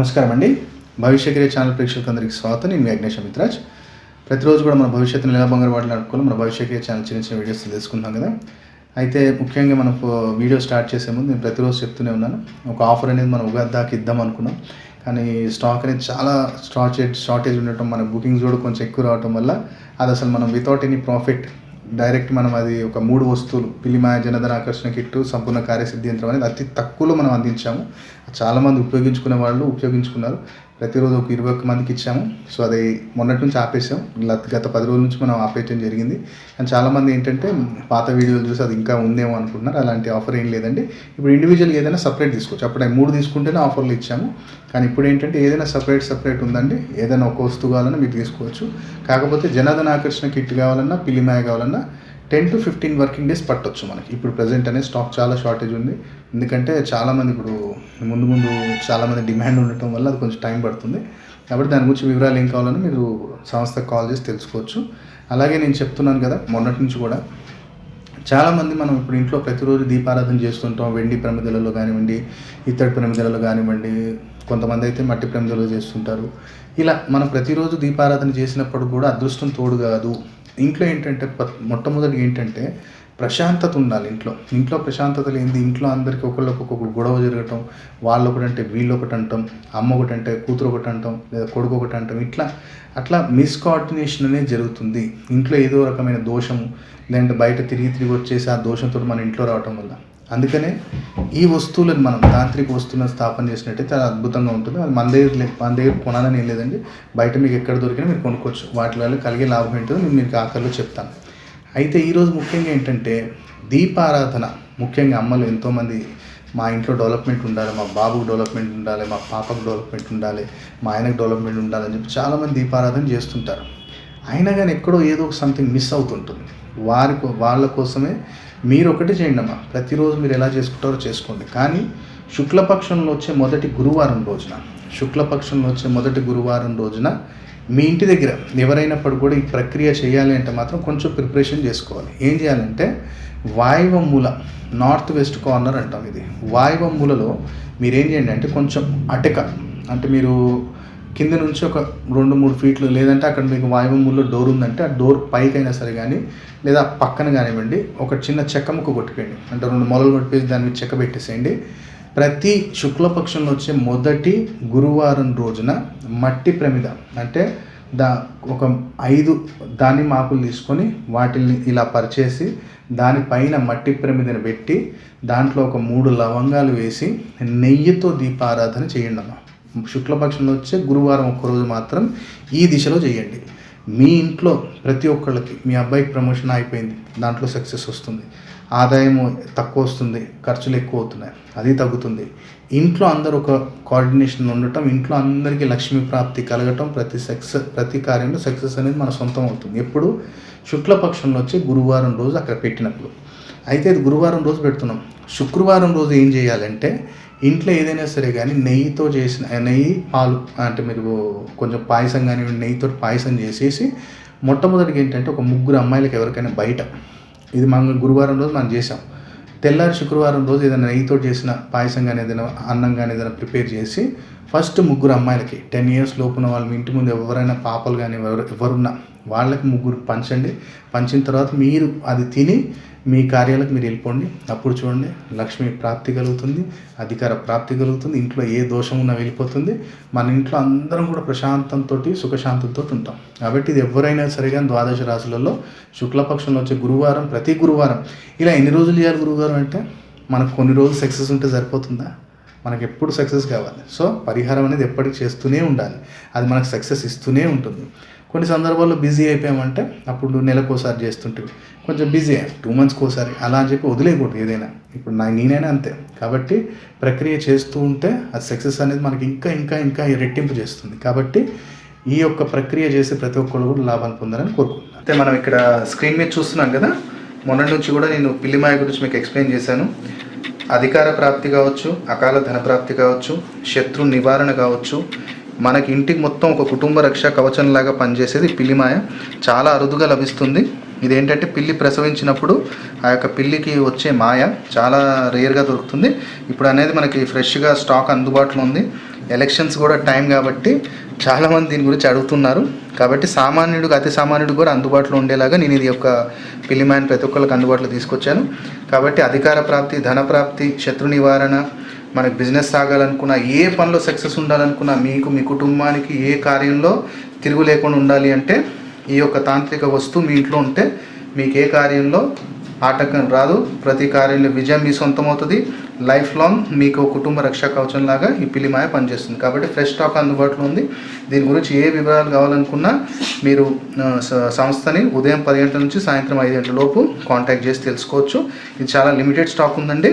నమస్కారం అండి భవిష్యగిరి ఛానల్ ప్రేక్షకులందరికీ స్వాగతం. నేను మీ అగ్నేష్ మిత్రాజ్ ప్రతిరోజు కూడా మన భవిష్యత్తుని ఎలా బంగారు వాటిని ఆడుకోవాలి మన భవిష్యగిరి ఛానల్ చిన్న చిన్న వీడియోస్ తెలుసుకుందాం కదా. అయితే ముఖ్యంగా మనం వీడియో స్టార్ట్ చేసే ముందు నేను ప్రతిరోజు చెప్తూనే ఉన్నాను. ఒక ఆఫర్ అనేది మనం ఉగాది దాకా ఇద్దాం అనుకున్నాం. కానీ స్టాక్ అనేది చాలా షార్టేజ్ షార్టేజ్ ఉండటం మన బుకింగ్స్ కూడా కొంచెం ఎక్కువ రావటం వల్ల అది అసలు మనం వితౌట్ ఎనీ ప్రాఫిట్ డైరెక్ట్ మనం అది ఒక మూడు వస్తువులు పిలిమాయ జనధన ఆకర్షణ కిట్టు సంపూర్ణ కార్యసిద్ధి యంత్రం అనేది అతి తక్కువలో మనం అందించాము. చాలామంది ఉపయోగించుకునే వాళ్ళు ఉపయోగించుకున్నారు. ప్రతిరోజు ఒక ఇరవై ఒక్క మందికి ఇచ్చాము. సో అది మొన్నటి నుంచి ఆపేసాం. గత- గత పది రోజుల నుంచి మనం ఆపేయటం జరిగింది. కానీ చాలామంది ఏంటంటే పాత వీడియోలు చూసి అది ఇంకా ఉందేమో అనుకుంటున్నారు. అలాంటి ఆఫర్ ఏం లేదండి. ఇప్పుడు ఇండివిజువల్ ఏదైనా సపరేట్ తీసుకోవచ్చు. అప్పుడు మూడు తీసుకుంటేనే ఆఫర్లు ఇచ్చాము. కానీ ఇప్పుడు ఏంటంటే ఏదైనా సపరేట్ సపరేట్ ఉందండి. ఏదైనా ఒక వస్తువు కావాలన్నా మీరు తీసుకోవచ్చు. కాకపోతే జనాదన ఆకర్షణ కిట్ కావాలన్నా పిల్లిమాయ కావాలన్నా ten to fifteen working days పట్టొచ్చు మనకి. ఇప్పుడు ప్రజెంట్ అనే స్టాక్ చాలా షార్టేజ్ ఉంది. ఎందుకంటే చాలామంది ఇప్పుడు ముందు ముందు చాలామంది డిమాండ్ ఉండటం వల్ల అది కొంచెం టైం పడుతుంది. కాబట్టి దాని గురించి వివరాలు ఏం కావాలని మీరు సంస్థకు కాల్ చేసి తెలుసుకోవచ్చు. అలాగే నేను చెప్తున్నాను కదా మొన్నటి నుంచి కూడా చాలామంది మనం ఇప్పుడు ఇంట్లో ప్రతిరోజు దీపారాధన చేస్తుంటాం. వెండి ప్రమిదలలో కానివ్వండి ఇత్తడి ప్రమిదలలో కానివ్వండి కొంతమంది అయితే మట్టి ప్రమిదలు చేస్తుంటారు. ఇలా మనం ప్రతిరోజు దీపారాధన చేసినప్పుడు కూడా అదృష్టం తోడు కాదు. ఇంట్లో ఏంటంటే మొట్టమొదటి ఏంటంటే ప్రశాంతత ఉండాలి ఇంట్లో. ఇంట్లో ప్రశాంతత లేనిది ఇంట్లో అందరికీ ఒకళ్ళకి ఒక్కొక్కరు గొడవ జరగటం వాళ్ళు ఒకటి అంటే వీళ్ళు ఒకటి అంటాం అమ్మ ఒకటి అంటే కూతురు ఒకటి అంటాం లేదా కొడుకు ఒకటి అంటాం ఇట్లా అట్లా మిస్కోఆర్డినేషన్ అనేది జరుగుతుంది. ఇంట్లో ఏదో రకమైన దోషము లేదంటే బయట తిరిగి తిరిగి వచ్చేసి ఆ దోషంతో మన ఇంట్లో రావటం వల్ల. అందుకనే ఈ వస్తువులను మనం తాంత్రిక వస్తువులను స్థాపన చేసినట్టయితే అది అద్భుతంగా ఉంటుంది. అది మన దగ్గర మన దగ్గర కొనాలని ఏం లేదండి. బయట మీకు ఎక్కడ దొరికినా మీరు కొనుక్కోవచ్చు. వాటి వల్ల కలిగే లాభం ఏంటో నేను మీకు ఆఖరిలో చెప్తాను. అయితే ఈరోజు ముఖ్యంగా ఏంటంటే దీపారాధన. ముఖ్యంగా అమ్మలు ఎంతోమంది మా ఇంట్లో డెవలప్మెంట్ ఉండాలి మా బాబుకు డెవలప్మెంట్ ఉండాలి మా పాపకు డెవలప్మెంట్ ఉండాలి మా ఆయనకు డెవలప్మెంట్ ఉండాలని చెప్పి చాలామంది దీపారాధన చేస్తుంటారు. అయినా కానీ ఎక్కడో ఏదో ఒక సంథింగ్ మిస్ అవుతుంటుంది. వారి వాళ్ళ కోసమే మీరు ఒకటి చేయండి అమ్మా. ప్రతిరోజు మీరు ఎలా చేసుకుంటారో చేసుకోండి. కానీ శుక్లపక్షంలో వచ్చే మొదటి గురువారం రోజున శుక్లపక్షంలో వచ్చే మొదటి గురువారం రోజున మీ ఇంటి దగ్గర ఎవరైనప్పుడు కూడా ఈ ప్రక్రియ చేయాలి అంటే మాత్రం కొంచెం ప్రిపరేషన్ చేసుకోవాలి. ఏం చేయాలంటే వాయువ మూల నార్త్ వెస్ట్ కార్నర్ అంటాం ఇది. వాయువ మూలలో మీరు ఏం చేయండి అంటే కొంచెం అటక అంటే మీరు కింద నుంచి ఒక రెండు మూడు ఫీట్లు లేదంటే అక్కడ మీకు వాయువ్యంలో డోర్ ఉందంటే ఆ డోర్ పైకైనా సరే కానీ లేదా పక్కన కానివ్వండి ఒక చిన్న చెక్క ముక్క కొట్టుకోండి. అంటే రెండు మొలలు కొట్టేసి దాని మీద చెక్క పెట్టేసేయండి. ప్రతి శుక్లపక్షంలో వచ్చే మొదటి గురువారం రోజున మట్టి ప్రమిద అంటే దా ఒక ఐదు దానిమ్మ ఆకులు తీసుకొని వాటిని ఇలా పరిచేసి దానిపైన మట్టి ప్రమిదను పెట్టి దాంట్లో ఒక మూడు లవంగాలు వేసి నెయ్యితో దీపారాధన చేయండి అమ్మా శుక్లపక్షంలో వచ్చే గురువారం ఒక్కరోజు మాత్రం ఈ దిశలో చేయండి. మీ ఇంట్లో ప్రతి ఒక్కళ్ళకి మీ అబ్బాయికి ప్రమోషన్ అయిపోయింది దాంట్లో సక్సెస్ వస్తుంది. ఆదాయం తక్కువ వస్తుంది ఖర్చులు ఎక్కువ అవుతున్నాయి అది తగ్గుతుంది. ఇంట్లో అందరూ ఒక కోఆర్డినేషన్ ఉండటం ఇంట్లో అందరికీ లక్ష్మీ ప్రాప్తి కలగటం ప్రతి సక్సెస్ ప్రతి కార్యంలో సక్సెస్ అనేది మన సొంతం అవుతుంది. ఎప్పుడు? శుక్లపక్షంలో వచ్చి గురువారం రోజు అక్కడ పెట్టినప్పుడు. అయితే ఇది గురువారం రోజు పెడుతున్నాం. శుక్రవారం రోజు ఏం చేయాలంటే ఇంట్లో ఏదైనా సరే కానీ నెయ్యితో చేసిన నెయ్యి పాలు అంటే మీరు కొంచెం పాయసం కానివ్వండి నెయ్యితో పాయసం చేసేసి మొట్టమొదటిగా ఏంటంటే ఒక ముగ్గురు అమ్మాయిలకి ఎవరికైనా బయట. ఇది మనం గురువారం రోజు మనం చేసాం తెల్లారి శుక్రవారం రోజు ఏదైనా నెయ్యితో చేసిన పాయసం కానీ ఏదైనా అన్నం కానీ ఏదైనా ప్రిపేర్ చేసి ఫస్ట్ ముగ్గురు అమ్మాయిలకి టెన్ ఇయర్స్ లోపున వాళ్ళ మీ ఇంటి ముందు ఎవరైనా పాపలు కానీ ఎవరు ఎవరున్నా వాళ్ళకి ముగ్గురు పంచండి. పంచిన తర్వాత మీరు అది తిని మీ కార్యాలకు మీరు వెళ్ళిపోండి. అప్పుడు చూడండి లక్ష్మి ప్రాప్తి కలుగుతుంది అధికార ప్రాప్తి కలుగుతుంది ఇంట్లో ఏ దోషం ఉన్నా వెళ్ళిపోతుంది. మన ఇంట్లో అందరం కూడా ప్రశాంతంతో సుఖశాంతంతో ఉంటాం. కాబట్టి ఇది ఎవరైనా సరే కానీ ద్వాదశ రాశులలో శుక్లపక్షంలో వచ్చే గురువారం ప్రతి గురువారం. ఇలా ఎన్ని రోజులు చేయాలి గురువారం అంటే మనకు కొన్ని రోజులు సక్సెస్ ఉంటే సరిపోతుందా? మనకు ఎప్పుడు సక్సెస్ కావాలి. సో పరిహారం అనేది ఎప్పటికి చేస్తూనే ఉండాలి. అది మనకు సక్సెస్ ఇస్తూనే ఉంటుంది. కొన్ని సందర్భాల్లో బిజీ అయిపోయామంటే అప్పుడు నెలకోసారి చేస్తుంటే కొంచెం బిజీ టూ మంత్స్కి ఒకసారి. అలా అని చెప్పి వదిలేయకూడదు ఏదైనా. ఇప్పుడు నా నేనైనా అంతే. కాబట్టి ప్రక్రియ చేస్తూ ఉంటే అది సక్సెస్ అనేది మనకి ఇంకా ఇంకా ఇంకా రెట్టింపు చేస్తుంది. కాబట్టి ఈ యొక్క ప్రక్రియ చేసే ప్రతి ఒక్కరు కూడా లాభాలు పొందాలని కోరుకుంటున్నాను. అయితే మనం ఇక్కడ స్క్రీన్ మీద చూస్తున్నాం కదా? మొన్నటి నుంచి కూడా నేను పిల్లిమాయ గురించి మీకు ఎక్స్ప్లెయిన్ చేశాను. అధికార ప్రాప్తి కావచ్చు అకాల ధన ప్రాప్తి కావచ్చు శత్రు నివారణ కావచ్చు మనకి ఇంటికి మొత్తం ఒక కుటుంబ రక్ష కవచంలాగా పనిచేసేది పిల్లిమాయ చాలా అరుదుగా లభిస్తుంది. ఇదేంటంటే పిల్లి ప్రసవించినప్పుడు ఆ యొక్క పిల్లికి వచ్చే మాయ చాలా రేర్గా దొరుకుతుంది. ఇప్పుడు అనేది మనకి ఫ్రెష్గా స్టాక్ అందుబాటులో ఉంది. ఎలక్షన్స్ కూడా టైం కాబట్టి చాలామంది దీని గురించి అడుగుతున్నారు. కాబట్టి సామాన్యుడికి అతి సామాన్యుడు కూడా అందుబాటులో ఉండేలాగా నేను ఇది యొక్క పిల్లిమాయన్ ప్రతి ఒక్కరికి అందుబాటులో తీసుకొచ్చాను. కాబట్టి అధికార ప్రాప్తి ధన ప్రాప్తి శత్రు నివారణ మనకి బిజినెస్ సాగాలనుకున్నా ఏ పనిలో సక్సెస్ ఉండాలనుకున్నా మీకు మీ కుటుంబానికి ఏ కార్యంలో తిరుగు లేకుండా ఉండాలి అంటే ఈ యొక్క తాంత్రిక వస్తువు మీ ఇంట్లో ఉంటే మీకు ఏ కార్యంలో ఆటంకం రాదు. ప్రతి కార్యంలో విజయం మీ సొంతం అవుతుంది లైఫ్ లాంగ్ మీకు కుటుంబ రక్షా కవచం లాగా ఈ పిలిమాయ పనిచేస్తుంది. కాబట్టి ఫ్రెష్ స్టాక్ అందుబాటులో ఉంది. దీని గురించి ఏ వివరాలు కావాలనుకున్నా మీరు సంస్థని ఉదయం పది గంటల నుంచి సాయంత్రం ఐదు గంటల లోపు కాంటాక్ట్ చేసి తెలుసుకోవచ్చు. ఇది చాలా లిమిటెడ్ స్టాక్ ఉందండి.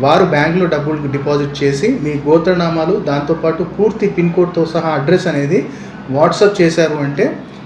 వారు బ్యాంకులో డబ్బులు డిపాజిట్ చేసి మీ గోత్రనామాలు దాంతోపాటు పూర్తి పిన్ కోడ్తో సహా అడ్రస్ అనేది వాట్సాప్ చేశారు అంటే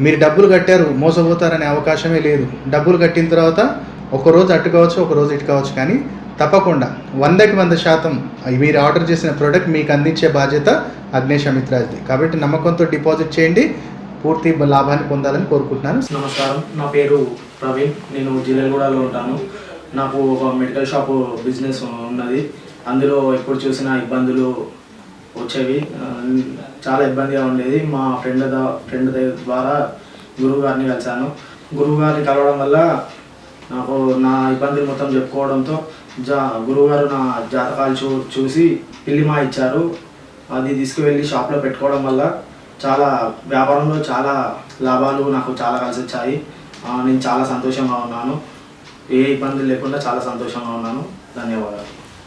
మీరు డబ్బులు కట్టారు మోసపోతారనే అవకాశమే లేదు. డబ్బులు కట్టిన తర్వాత ఒక రోజు కావచ్చు ఒక రోజు ఇటు కావచ్చు కానీ తప్పకుండా వందకి వంద శాతం మీరు ఆర్డర్ చేసిన ప్రోడక్ట్ మీకు అందించే బాధ్యత అగ్నేష్ అమిత్రాజ్ది కాబట్టి నమ్మకంతో డిపాజిట్ చేయండి. పూర్తి లాభాన్ని పొందాలని కోరుకుంటున్నాను. నమస్కారం. నా పేరు ప్రవీణ్. నేను జిల్లెగూడలో ఉంటాను. నాకు ఒక మెడికల్ షాప్ బిజినెస్ ఉన్నది. అందులో ఎప్పుడు చూసినా ఇబ్బందులు వచ్చేవి. చాలా ఇబ్బందిగా ఉండేది. మా ఫ్రెండ్ ద ఫ్రెండ్ ద్వారా గురువు గారిని కలిశాను. గురువు గారిని కలవడం వల్ల నాకు నా ఇబ్బందులు మొత్తం చెప్పుకోవడంతో జా గురువుగారు నా జాతకాలు చూ చూసి పిల్లిమా ఇచ్చారు. అది తీసుకువెళ్ళి షాప్లో పెట్టుకోవడం వల్ల చాలా వ్యాపారంలో చాలా లాభాలు నాకు చాలా కలిసి వచ్చాయి. నేను చాలా సంతోషంగా ఉన్నాను. ఏ ఇబ్బందులు లేకుండా చాలా సంతోషంగా ఉన్నాను. ధన్యవాదాలు.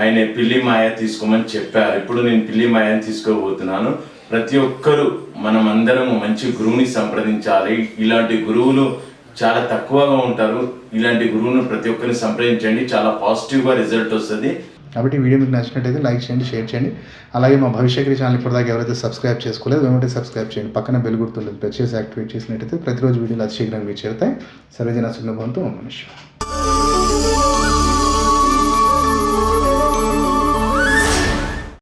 ఆయన పిల్లి మాయ తీసుకోమని చెప్పారు. ఇప్పుడు నేను పిల్లి మాయని తీసుకోబోతున్నాను. ప్రతి ఒక్కరూ మనం అందరము మంచి గురువుని సంప్రదించాలి. ఇలాంటి గురువులు చాలా తక్కువగా ఉంటారు. ఇలాంటి గురువును ప్రతి ఒక్కరిని సంప్రదించండి. చాలా పాజిటివ్గా రిజల్ట్ వస్తుంది. కాబట్టి వీడియో మీకు నచ్చినట్టయితే లైక్ చేయండి షేర్ చేయండి. అలాగే మా భవిష్యత్తుకి ఛానల్ ఇప్పటిదాకా ఎవరైతే సబ్స్క్రైబ్ చేసుకోలేదు వెంటనే సబ్స్క్రైబ్ చేయండి. పక్కన బెల్ గుర్తుంటుంది ప్రెస్ చేసి యాక్టివేట్ చేసినట్టయితే ప్రతిరోజు వీడియోలు అతి శీఘ్రంగా మీకు చేరుతాయి సర్వజన సుగ్నభవంతో మనిషి